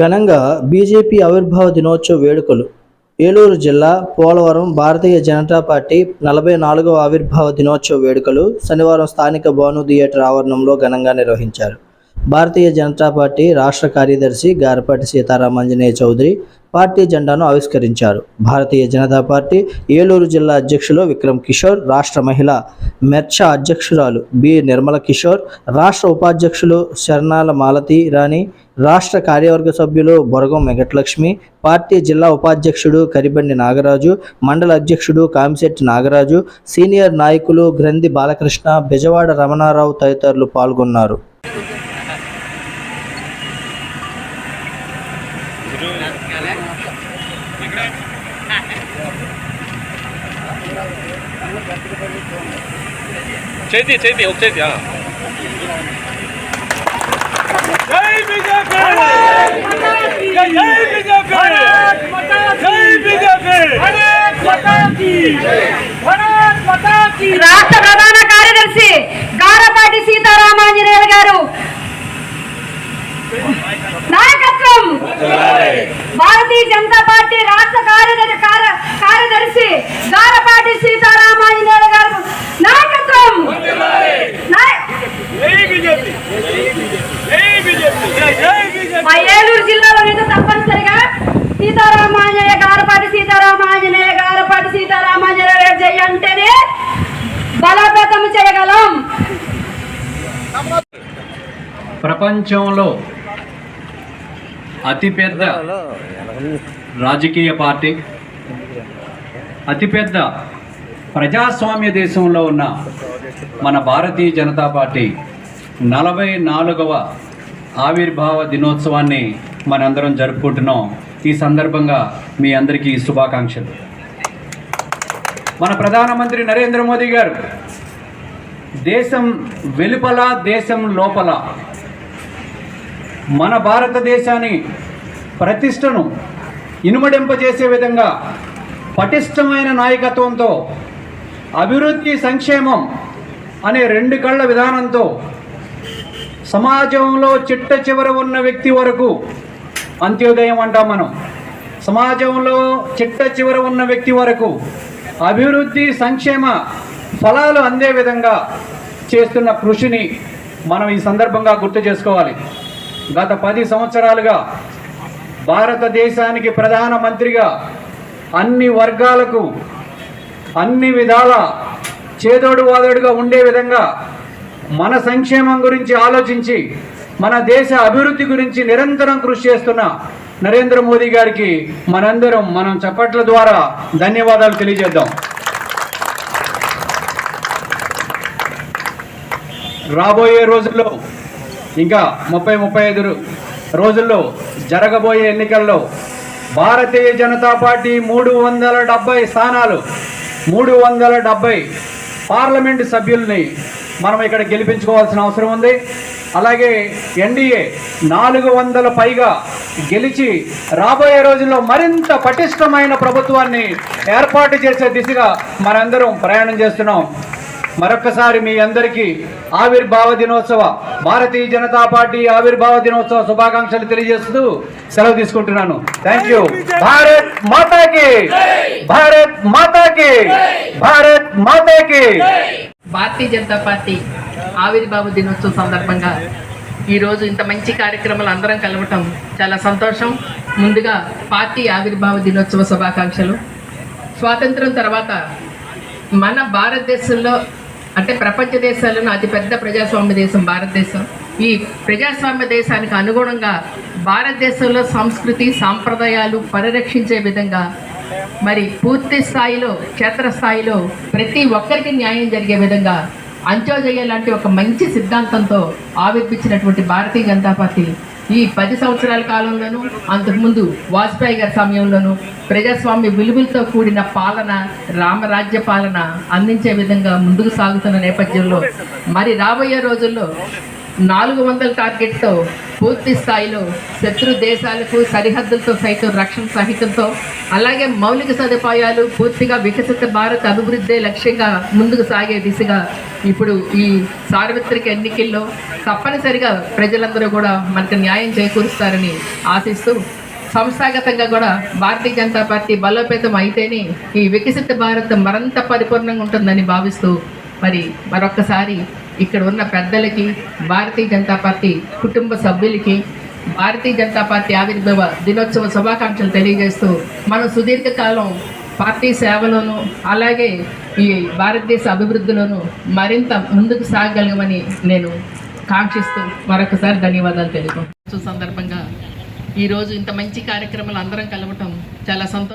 ఘనంగా బీజేపీ ఆవిర్భావ దినోత్సవ వేడుకలు. ఏలూరు జిల్లా పోలవరం భారతీయ జనతా పార్టీ నలభై నాలుగవ ఆవిర్భావ దినోత్సవ వేడుకలు శనివారం స్థానిక భాను థియేటర్ ఆవరణంలో ఘనంగా నిర్వహించారు. భారతీయ జనతా పార్టీ రాష్ట్ర కార్యదర్శి గారపాటి సీతారామాంజనేయ చౌదరి పార్టీ జెండాను ఆవిష్కరించారు. భారతీయ జనతా పార్టీ ఏలూరు జిల్లా అధ్యక్షులు విక్రమ్ కిషోర్ రాష్ట్ర మహిళ మెర్చా అధ్యక్షురాలు బి. నిర్మల కిషోర్ రాష్ట్ర ఉపాధ్యక్షులు శరణాల మాలతి రాణి రాష్ట్ర కార్యవర్గ సభ్యులు బొరగం వెంకటలక్ష్మి పార్టీ జిల్లా ఉపాధ్యక్షుడు కరిబండి నాగరాజు మండల అధ్యక్షుడు కామిశెట్టి నాగరాజు సీనియర్ నాయకులు గ్రంథి బాలకృష్ణ బెజవాడ రమణారావు తదితరులు పాల్గొన్నారు. చేతి చేతి ఒక చేతి ఆ. జై బీజేపీ జై జై బీజేపీ జై బీజేపీ భారతీయ జనతా పార్టీ రాష్ట్ర కార్యదర్శి కార్యదర్శి గారపాటి సీతారామాంజనేయులు గారు నాయకత్వం! మా ఏలూరు జిల్లాలో అయితే తప్పనిసరిగా సీతారామాంజనేయ గారపాటి సీతారామాంజనేయ గారపాటి సీతారామాంజనేయ గారు జై అంటేనే బలోపేతం చేయగలం! ప్రపంచంలో అతిపెద్ద రాజకీయ పార్టీ అతిపెద్ద ప్రజాస్వామ్య దేశంలో ఉన్న మన భారతీయ జనతా పార్టీ నలభై నాలుగవ ఆవిర్భావ దినోత్సవాన్ని మనందరం జరుపుకుంటున్నాం. ఈ సందర్భంగా మీ అందరికీ శుభాకాంక్షలు. మన ప్రధానమంత్రి నరేంద్ర మోదీ గారు దేశం వెలుపల దేశం లోపల మన భారతదేశాన్ని ప్రతిష్టను ఇనుమడింపజేసే విధంగా పటిష్టమైన నాయకత్వంతో అభివృద్ధి సంక్షేమం అనే రెండు కళ్ళ విధానంతో సమాజంలో చిట్ట చివర ఉన్న వ్యక్తి వరకు అంత్యోదయం అంటాం మనం. సమాజంలో చిట్ట చివర ఉన్న వ్యక్తి వరకు అభివృద్ధి సంక్షేమ ఫలాలు అందే విధంగా చేస్తున్న కృషిని మనం ఈ సందర్భంగా గుర్తు చేసుకోవాలి. గత పది సంవత్సరాలుగా భారతదేశానికి ప్రధానమంత్రిగా అన్ని వర్గాలకు అన్ని విధాల చేదోడు వాదోడుగా ఉండే విధంగా మన సంక్షేమం గురించి ఆలోచించి మన దేశ అభివృద్ధి గురించి నిరంతరం కృషి చేస్తున్న నరేంద్ర మోదీ గారికి మనందరం మనం చప్పట్ల ద్వారా ధన్యవాదాలు తెలియజేద్దాం. రాబోయే రోజుల్లో ఇంకా ముప్పై ముప్పై ఐదు రోజుల్లో జరగబోయే ఎన్నికల్లో భారతీయ జనతా పార్టీ మూడు వందల డెబ్బై స్థానాలు మూడు వందల డెబ్బై పార్లమెంటు సభ్యుల్ని మనం ఇక్కడ గెలిపించుకోవాల్సిన అవసరం ఉంది. అలాగే ఎన్డీఏ నాలుగు వందల పైగా గెలిచి రాబోయే రోజుల్లో మరింత పటిష్టమైన ప్రభుత్వాన్ని ఏర్పాటు చేసే దిశగా మనందరం ప్రయాణం చేస్తున్నాం. మరొకసారి మీ అందరికీ ఆవిర్భావ దినోత్సవ భారతీయ జనతా పార్టీ ఆవిర్భావ దినోత్సవ శుభాకాంక్షలు తెలియజేస్తూ సెలవు తీసుకుంటున్నాను. థ్యాంక్ యూ భారత్ మాతాకి. భారత్ మాతాకి. భారత్ మాతాకి. భారతీయ జనతా పార్టీ ఆవిర్భావ దినోత్సవం సందర్భంగా ఈరోజు ఇంత మంచి కార్యక్రమాలు అందరం కలవటం చాలా సంతోషం. ముందుగా పార్టీ ఆవిర్భావ దినోత్సవ శుభాకాంక్షలు. స్వాతంత్రం తర్వాత మన భారతదేశంలో అంటే ప్రపంచ దేశాలను అతిపెద్ద ప్రజాస్వామ్య దేశం భారతదేశం. ఈ ప్రజాస్వామ్య దేశానికి అనుగుణంగా భారతదేశంలో సంస్కృతి సాంప్రదాయాలు పరిరక్షించే విధంగా మరి పూర్తి స్థాయిలో క్షేత్రస్థాయిలో ప్రతి ఒక్కరికి న్యాయం జరిగే విధంగా అంత్యోదయ లాంటి ఒక మంచి సిద్ధాంతంతో ఆవిర్పించినటువంటి భారతీయ జనతా పార్టీ ఈ పది సంవత్సరాల కాలంలోనూ అంతకుముందు వాజ్పేయి గారి సమయంలోనూ ప్రజాస్వామ్య విలువలతో కూడిన పాలన రామరాజ్య పాలన అందించే విధంగా ముందుకు సాగుతున్న నేపథ్యంలో మరి రాబోయే రోజుల్లో నాలుగు వందల టార్గెట్తో పూర్తి స్థాయిలో శత్రు దేశాలకు సరిహద్దులతో సైతం రక్షణ సహితంతో అలాగే మౌలిక సదుపాయాలు పూర్తిగా వికసిత భారత్ అభివృద్ధి లక్ష్యంగా ముందుకు సాగే దిశగా ఇప్పుడు ఈ సార్వత్రిక ఎన్నికల్లో తప్పనిసరిగా ప్రజలందరూ కూడా మనకు న్యాయం చేకూరుస్తారని ఆశిస్తూ సంస్థాగతంగా కూడా భారతీయ జనతా పార్టీ బలోపేతం అయితేనే ఈ వికసిత భారత్ మరింత పరిపూర్ణంగా ఉంటుందని భావిస్తూ మరి మరొక్కసారి ఇక్కడ ఉన్న పెద్దలకి భారతీయ జనతా పార్టీ కుటుంబ సభ్యులకి భారతీయ జనతా పార్టీ ఆవిర్భావ దినోత్సవ శుభాకాంక్షలు తెలియజేస్తూ మనం సుదీర్ఘకాలం పార్టీ సేవలోను అలాగే ఈ భారతదేశ అభివృద్ధిలోను మరింత ముందుకు సాగగలమని నేను కాంక్షిస్తూ మరొకసారి ధన్యవాదాలు తెలుపు సందర్భంగా ఈరోజు ఇంత మంచి కార్యక్రమాలు అందరం కలవటం చాలా సంతోషం.